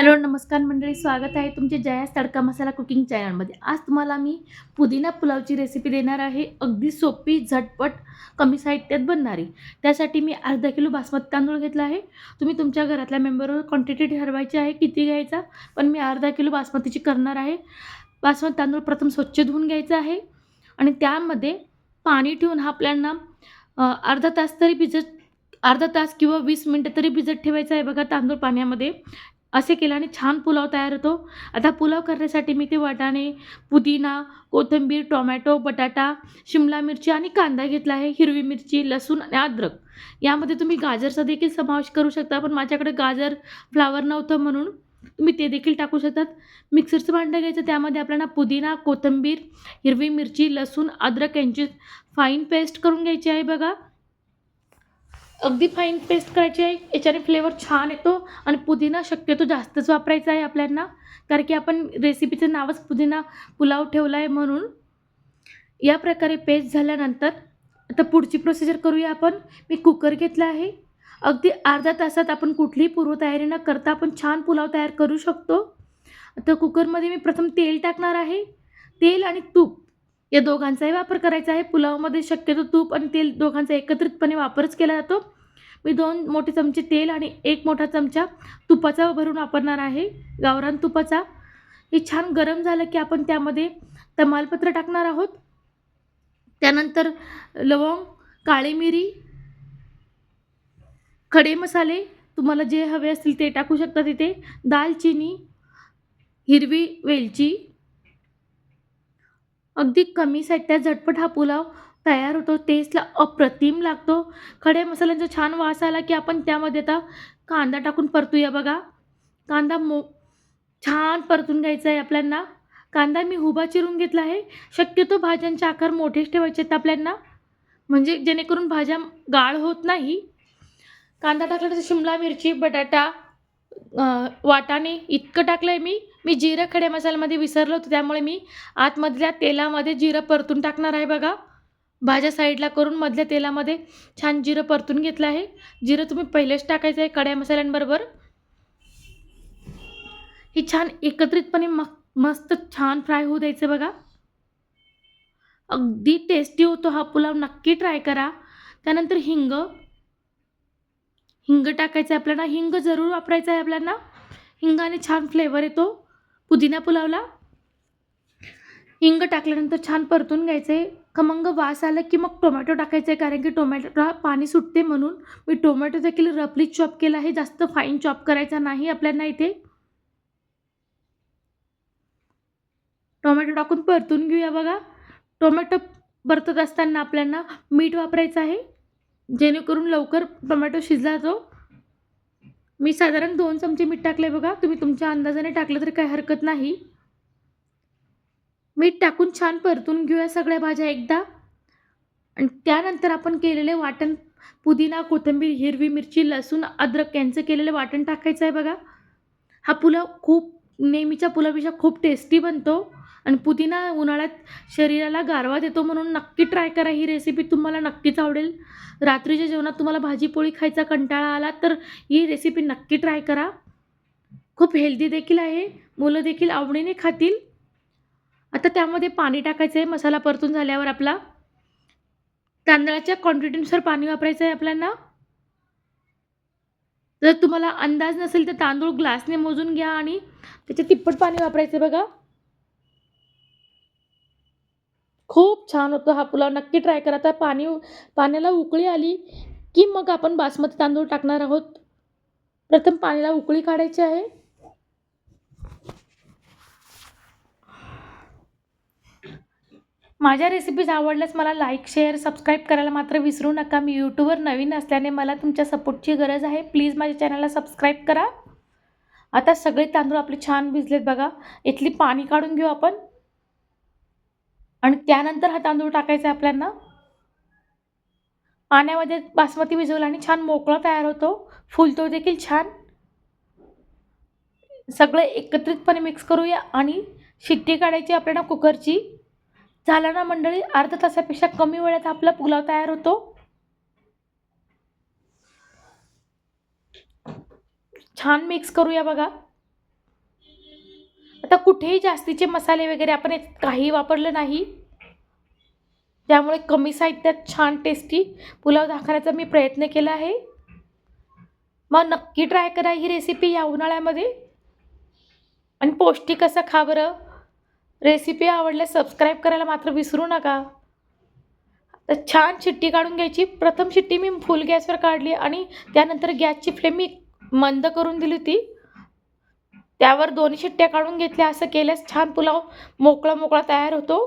Hello नमस्कार मंडळी स्वागत आहे तुमचे जयास तडका मसाला कुकिंग चॅनलमध्ये आज तुम्हाला मी पुदिना पुलावची रेसिपी देणार आहे. अगदी सोपी झटपट कमी साहित्यात बनणारी. त्यासाठी मी अर्धा किलो बासमती तांदूळ घेतला आहे. तुम्ही तुमच्या घरातल्या मेंबरवर क्वांटिटी ठरवायची आहे किती घ्यायचा? पण मी अर्धा किलो बासमतीची करणार आहे. बासमती तांदूळ प्रथम स्वच्छ धुवून घ्यायचं आहे. आणि त्यामध्ये पाणी ठेवून हा आपल्याला अर्धा तास तरी भिजत अर्धा तास किंवा वीस मिनटं तरी भिजत ठेवायचं आहे. बघा तांदूळ पाण्यामध्ये. असे केल्याने छान पुलाव तयार होतो. आता पुलाव करण्यासाठी मी ते वाटाणे पुदिना कोथिंबीर टोमॅटो बटाटा शिमला मिरची आणि कांदा घेतला आहे हिरवी मिरची लसूण आणि अद्रक. यामध्ये तुम्ही गाजरचा देखील समावेश करू शकता पण माझ्याकडे गाजर फ्लावर नव्हतं म्हणून तुम्ही ते देखील टाकू शकतात. मिक्सरचं भांडं घ्यायचं त्यामध्ये आपल्याला पुदिना कोथिंबीर हिरवी मिरची लसूण अद्रक यांची फाईन पेस्ट करून घ्यायची आहे बघा. अगदी फाईन पेस्ट करायची आहे. याच्याने फ्लेवर छान येतो आणि पुदिना शक्यतो जास्तच वापरायचा आहे आपल्यांना. कारण की आपण रेसिपीचं नावच पुदिना पुलाव ठेवला आहे म्हणून. या प्रकारे पेस्ट झाल्यानंतर आता पुढची प्रोसिजर करूया आपण. मी कुकर घेतला आहे. अगदी अर्धा तासात आपण कुठलीही पूर्वतयारी न करता आपण छान पुलाव तयार करू शकतो. तर कुकरमध्ये मी प्रथम तेल टाकणार आहे. तेल आणि तूप. या दोघांचाही वापर करायचा आहे. पुलावमध्ये शक्यतो तूप आणि तेल दोघांचा एकत्रितपणे वापरच केला जातो. मी दोन मोठे चमचे तेल आणि एक मोठा चमचा तुपाचा भरून वापरणार आहे. गावरान तुपाचा. हे छान गरम झालं की आपण त्यामध्ये तमालपत्र टाकणार आहोत. त्यानंतर लवंग काळी मिरी खडे मसाले तुम्हाला जे हवे असतील ते टाकू शकता तिथे. दालचिनी हिरवी वेलची अगदी कमी साहित्यात झटपट हा पुलाव तयार होतो. टेस्टला अप्रतिम लागतो. खडे मसाल्यांचा छान वास आला की आपण त्यामध्ये आता कांदा टाकून परतूया बघा. कांदा मो छान परतून घ्यायचा आहे आपल्यांना. कांदा मी हुबा चिरून घेतला आहे. शक्यतो भाज्यांचे आकार मोठेच ठेवायचे आहेत आपल्यांना. म्हणजे जेणेकरून भाज्या गाळ होत नाही. कांदा टाकल्यानंतर शिमला मिरची बटाटा वाटाणे इतकं टाकलं आहे मी. मी जिरं खड्या मसाल्यामध्ये विसरलं होतं. त्यामुळे मी आतमधल्या तेलामध्ये जिरं परतून टाकणार आहे बघा. भाज्या साईडला करून मधल्या तेलामध्ये छान जिरं परतून घेतलं आहे. जिरं तुम्ही पहिलेच टाकायचं आहे कड्या मसाल्यांबरोबर. ही छान एकत्रितपणे म मस्त छान फ्राय होऊ द्यायचं बघा. अगदी टेस्टी होतो हा पुलाव. नक्की ट्राय करा. त्यानंतर हिंग हिंग टाकायचं आहे आपल्याला. हिंग जरूर वापरायचं आहे आपल्याला. हिंगाने छान फ्लेवर येतो. पुदिना पुलावला. हिंग टाकल्यानंतर छान परतून घ्यायचं आहे खमंग वास आला की मग टोमॅटो टाकायचं आहे कारण की टोमॅटोला पाणी सुटते म्हणून. मी टोमॅटो देखील रफली चॉप केला आहे. जास्त फाईन चॉप करायचा नाही आपल्याला इथे. टोमॅटो टाकून परतून घेऊया बघा. टोमॅटो परतत असताना आपल्याला मीठ वापरायचं आहे. जेणेकरून लवकर टोमॅटो शिजला जातो. मी साधारण दोन चमचे मीठ टाकले बघा. तुम्ही तुमच्या अंदाजाने टाकलं तरी काही हरकत नाही. मीठ टाकून छान परतून घेऊया सगळ्या भाज्या एकदा. आणि त्यानंतर आपण केलेले वाटण पुदिना कोथिंबीर हिरवी मिरची लसूण अद्रक यांचं केलेलं वाटण टाकायचं आहे बघा. हा पुलाव खूप नेहमीच्या पुलावपेक्षा खूप टेस्टी बनतो. आणि पुदिना उन्हाळ्यात शरीराला गारवा देतो म्हणून नक्की ट्राय करा ही रेसिपी तुम्हाला नक्कीच आवडेल. रात्रीच्या जेवणात तुम्हाला भाजी पोळी खायचा कंटाळा आला तर ही रेसिपी नक्की ट्राय करा. खूप हेल्दी देखील आहे. मुलं देखील आवडीने खातील. आता त्यामध्ये पाणी टाकायचं आहे. मसाला परतून झाल्यावर आपला तांदळाच्या क्वांटिटीनुसार पाणी वापरायचं आहे आपल्याला. जर तुम्हाला अंदाज नसेल तर तांदूळ ग्लासने मोजून घ्या आणि त्याच्या तिप्पट पाणी वापरायचं आहे बघा. खूप छान होतं हा पुलाव. नक्की ट्राय करा. आता पाणी पाण्याला उकळी आली की मग आपण बासमती तांदूळ टाकणार आहोत. प्रथम पाण्याला उकळी काढायची आहे. माझ्या रेसिपीज आवडल्यास मला लाईक शेअर सबस्क्राईब करायला मात्र विसरू नका. मी यूट्यूबवर नवीन असल्याने मला तुमच्या सपोर्टची गरज आहे. प्लीज माझ्या चॅनलला सबस्क्राईब करा. आता सगळे तांदूळ आपले छान भिजलेत बघा. इथली पाणी काढून घेऊ आपण. आणि त्यानंतर हा तांदूळ टाकायचा आहे आपल्याला पाण्यामध्ये बासमती भिजवला आणि छान मोकळा तयार होतो. फुलतो देखील छान. सगळे एकत्रितपणे मिक्स करूया आणि शिट्टी काढायची आपल्याला कुकरची. झाला ना मंडळी? अर्धा तासापेक्षा कमी वेळात आपला पुलाव तयार होतो. छान मिक्स करूया बघा. आता कुठेही जास्तीचे मसाले वगैरे आपण काही वापरलं नाही. त्यामुळे कमी साहित्यात छान टेस्टी पुलाव दाखवण्याचा मी प्रयत्न केला आहे. मग नक्की ट्राय करा ही रेसिपी या उन्हाळ्यामध्ये. आणि पौष्टिक असं खा बरं. रेसिपी आवडल्यास सबस्क्राईब करायला मात्र विसरू नका. तर छान शिट्टी काढून घ्यायची. प्रथम शिट्टी मी फुल गॅसवर काढली आणि त्यानंतर गॅसची फ्लेम मी मंद करून दिली होती. त्यावर दोन्ही शिट्ट्या काढून घेतल्या. असं केल्यास छान पुलाव मोकळा मोकळा तयार होतो.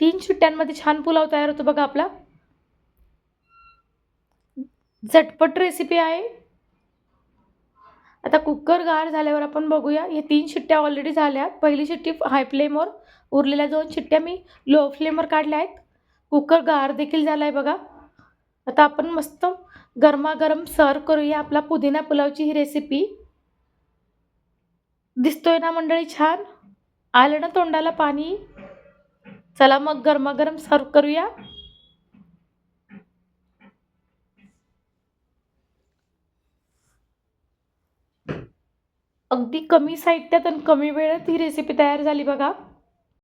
तीन शिट्ट्यांमध्ये छान पुलाव तयार होतो बघा आपला. झटपट रेसिपी आहे. आता कुकर गार झाल्यावर आपण बघूया. हे तीन शिट्ट्या ऑलरेडी झाल्या. पहिली शिट्टी हाय फ्लेमवर उरलेल्या दोन शिट्ट्या मी लो फ्लेमवर काढल्या आहेत. कुकर गार देखील झाला आहे बघा. आता आपण मस्त गरमागरम सर्व करूया आपला पुदिना पुलावची ही रेसिपी दिसतोय ना मंडळी छान? आलं ना तोंडाला पाणी? चला मग गरमागरम सर्व करूया. अगदी कमी साहित्यात आणि कमी वेळेत ही रेसिपी तयार झाली बघा.